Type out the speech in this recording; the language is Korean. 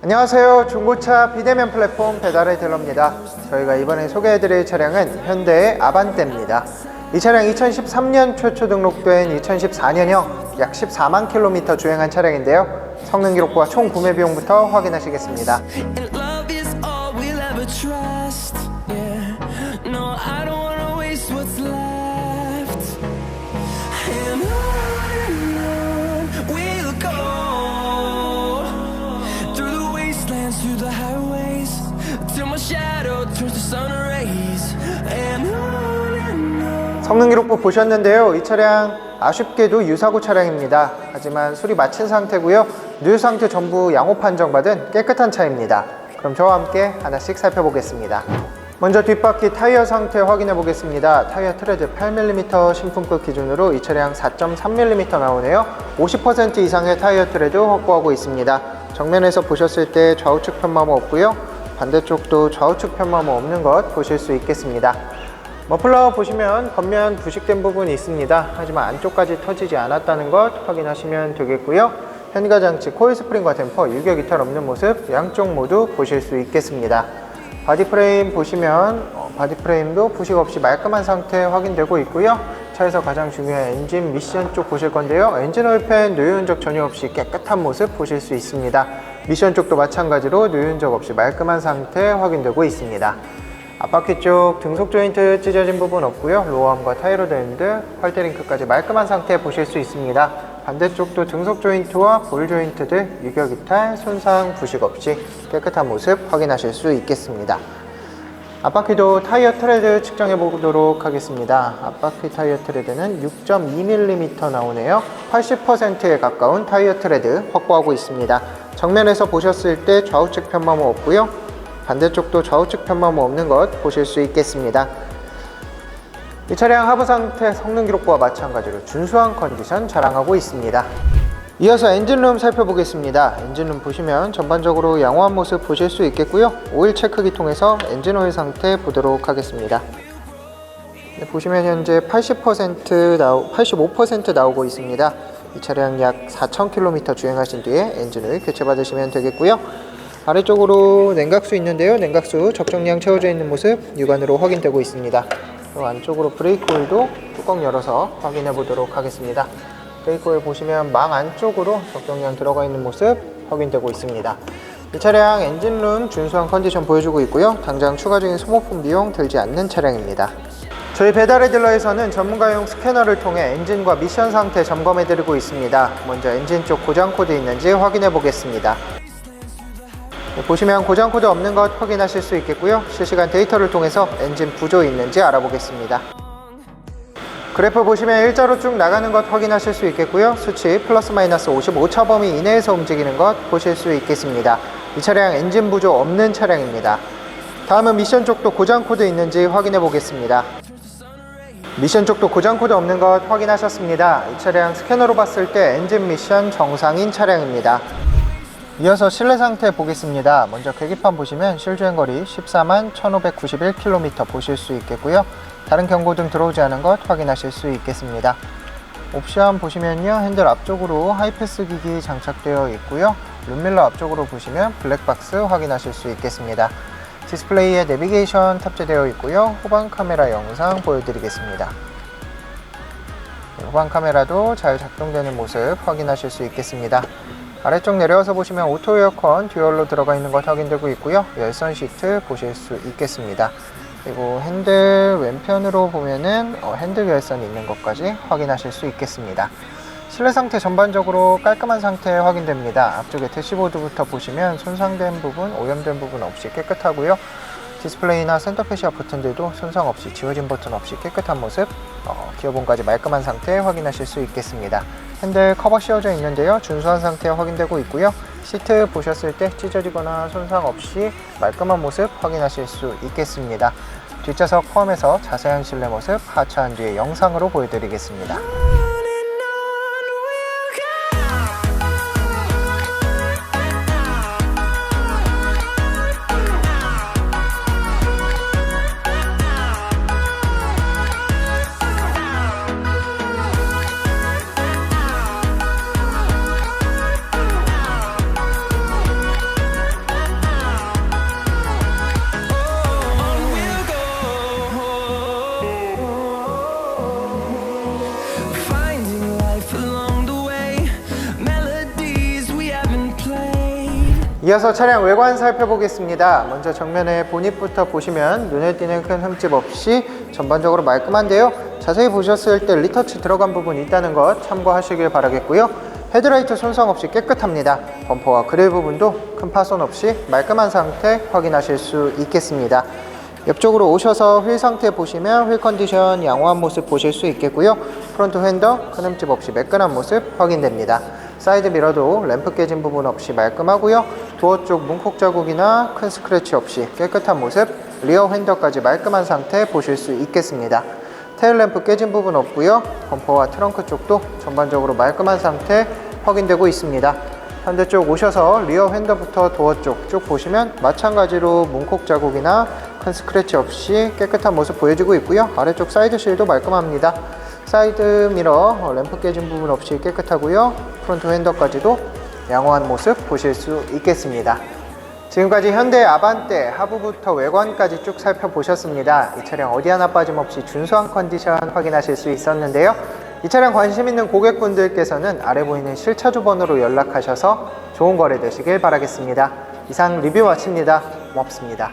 안녕하세요. 중고차 비대면 플랫폼 배달의 딜러입니다. 저희가 이번에 소개해드릴 차량은 현대의 아반떼입니다. 이 차량 2013년 최초 등록된 2014년형 약 14만 킬로미터 주행한 차량인데요. 성능 기록부와 총 구매 비용부터 확인하시겠습니다. 성능 기록부 보셨는데요. 이 차량 아쉽게도 유사고 차량입니다. 하지만 수리 마친 상태고요. 누유 상태 전부 양호 판정받은 깨끗한 차입니다. 그럼 저와 함께 하나씩 살펴보겠습니다. 먼저 뒷바퀴 타이어 상태 확인해 보겠습니다. 타이어 트레드 8mm 신품급 기준으로 이 차량 4.3mm 나오네요. 50% 이상의 타이어 트레드 확보하고 있습니다. 정면에서 보셨을 때 좌우측 편마모 없고요. 반대쪽도 좌우측 편마모 없는 것 보실 수 있겠습니다. 머플러 보시면 겉면 부식된 부분이 있습니다. 하지만 안쪽까지 터지지 않았다는 것 확인하시면 되겠고요. 현가 장치 코일 스프링과 댐퍼 유격 이탈 없는 모습 양쪽 모두 보실 수 있겠습니다. 바디 프레임 보시면 어, 바디 프레임도 부식 없이 말끔한 상태 확인되고 있고요. 차에서 가장 중요한 엔진 미션 쪽 보실 건데요. 엔진 오일팬 누유 흔적 전혀 없이 깨끗한 모습 보실 수 있습니다. 미션 쪽도 마찬가지로 누유 흔적 없이 말끔한 상태 확인되고 있습니다. 앞바퀴 쪽 등속 조인트 찢어진 부분 없고요. 로어암과 타이로드 엔드, 펄테링크까지 말끔한 상태 보실 수 있습니다. 반대쪽도 등속 조인트와 볼 조인트들 유격 이탈, 손상, 부식 없이 깨끗한 모습 확인하실 수 있겠습니다. 앞바퀴도 타이어 트레드 측정해 보도록 하겠습니다. 앞바퀴 타이어 트레드는 6.2mm 나오네요. 80%에 가까운 타이어 트레드 확보하고 있습니다. 정면에서 보셨을 때 좌우측 편마모 없고요. 반대쪽도 좌우측 편마모 없는 것 보실 수 있겠습니다. 이 차량 하부 상태 성능 기록부와 마찬가지로 준수한 컨디션 자랑하고 있습니다. 이어서 엔진룸 살펴보겠습니다. 엔진룸 보시면 전반적으로 양호한 모습 보실 수 있겠고요. 오일 체크기 통해서 엔진 오일 상태 보도록 하겠습니다. 네, 보시면 현재 80% 나오, 85% 나오고 있습니다. 이 차량 약 4,000km 주행하신 뒤에 엔진을 교체 받으시면 되겠고요. 아래쪽으로 냉각수 있는데요. 냉각수 적정량 채워져 있는 모습 육안으로 확인되고 있습니다. 안쪽으로 브레이크 오일도 뚜껑 열어서 확인해 보도록 하겠습니다. 브레이크 오일 보시면 망 안쪽으로 적정량 들어가 있는 모습 확인되고 있습니다. 이 차량 엔진룸 준수한 컨디션 보여주고 있고요. 당장 추가적인 소모품 비용 들지 않는 차량입니다. 저희 배달의 딜러에서는 전문가용 스캐너를 통해 엔진과 미션 상태 점검해 드리고 있습니다. 먼저 엔진 쪽 고장 코드 있는지 확인해 보겠습니다. 네, 보시면 고장 코드 없는 것 확인하실 수 있겠고요. 실시간 데이터를 통해서 엔진 부조 있는지 알아보겠습니다. 그래프 보시면 일자로 쭉 나가는 것 확인하실 수 있겠고요. 수치 플러스 마이너스 55차 범위 이내에서 움직이는 것 보실 수 있겠습니다. 이 차량 엔진 부조 없는 차량입니다. 다음은 미션 쪽도 고장 코드 있는지 확인해 보겠습니다. 미션 쪽도 고장 코드 없는 것 확인하셨습니다. 이 차량 스캐너로 봤을 때 엔진 미션 정상인 차량입니다. 이어서 실내 상태 보겠습니다. 먼저 계기판 보시면 실주행 거리 14만 1591km 보실 수 있겠고요. 다른 경고등 들어오지 않은 것 확인하실 수 있겠습니다. 옵션 보시면요. 핸들 앞쪽으로 하이패스 기기 장착되어 있고요. 룸밀러 앞쪽으로 보시면 블랙박스 확인하실 수 있겠습니다. 디스플레이에 내비게이션 탑재되어 있고요. 후방 카메라 영상 보여드리겠습니다. 네, 후방 카메라도 잘 작동되는 모습 확인하실 수 있겠습니다. 아래쪽 내려와서 보시면 오토 에어컨 듀얼로 들어가 있는 것 확인되고 있고요. 열선 시트 보실 수 있겠습니다. 그리고 핸들 왼편으로 보면은 어, 핸들 열선이 있는 것까지 확인하실 수 있겠습니다. 실내 상태 전반적으로 깔끔한 상태 확인됩니다. 앞쪽에 대시보드부터 보시면 손상된 부분, 오염된 부분 없이 깨끗하고요. 디스플레이나 센터 패시아 버튼들도 손상 없이 지워진 버튼 없이 깨끗한 모습 어, 기어본까지 말끔한 상태 확인하실 수 있겠습니다 핸들 커버 씌워져 있는데요. 준수한 상태 확인되고 있고요. 시트 보셨을 때 찢어지거나 손상 없이 말끔한 모습 확인하실 수 있겠습니다. 뒷좌석 포함해서 자세한 실내 모습 하차한 뒤에 영상으로 보여드리겠습니다 이어서 차량 외관 살펴보겠습니다. 먼저 정면에 보닛부터 보시면 눈에 띄는 큰 흠집 없이 전반적으로 말끔한데요. 자세히 보셨을 때 리터치 들어간 부분이 있다는 것 참고하시길 바라겠고요. 헤드라이트 손상 없이 깨끗합니다. 범퍼와 그릴 부분도 큰 파손 없이 말끔한 상태 확인하실 수 있겠습니다. 옆쪽으로 오셔서 휠 상태 보시면 휠 컨디션 양호한 모습 보실 수 있겠고요. 프론트 휀더 큰 흠집 없이 매끈한 모습 확인됩니다. 사이드 미러도 램프 깨진 부분 없이 말끔하고요. 도어 쪽 문콕 자국이나 큰 스크래치 없이 깨끗한 모습, 리어 휀더까지 말끔한 상태 보실 수 있겠습니다. 테일램프 깨진 부분 없고요. 범퍼와 트렁크 쪽도 전반적으로 말끔한 상태 확인되고 있습니다. 반대쪽 오셔서 리어 핸더부터 도어 쪽 쭉 보시면 마찬가지로 문콕 자국이나 큰 스크래치 없이 깨끗한 모습 보여지고 있고요. 아래쪽 사이드 실도 말끔합니다. 사이드 미러 어, 램프 깨진 부분 없이 깨끗하고요. 프론트 핸더까지도 양호한 모습 보실 수 있겠습니다. 지금까지 현대 아반떼 하부부터 외관까지 쭉 살펴보셨습니다. 이 차량 어디 하나 빠짐없이 준수한 컨디션 확인하실 수 있었는데요. 이 차량 관심 있는 고객분들께서는 아래 보이는 실차 주 번호로 연락하셔서 좋은 거래 되시길 바라겠습니다. 이상 리뷰 마칩니다. 고맙습니다.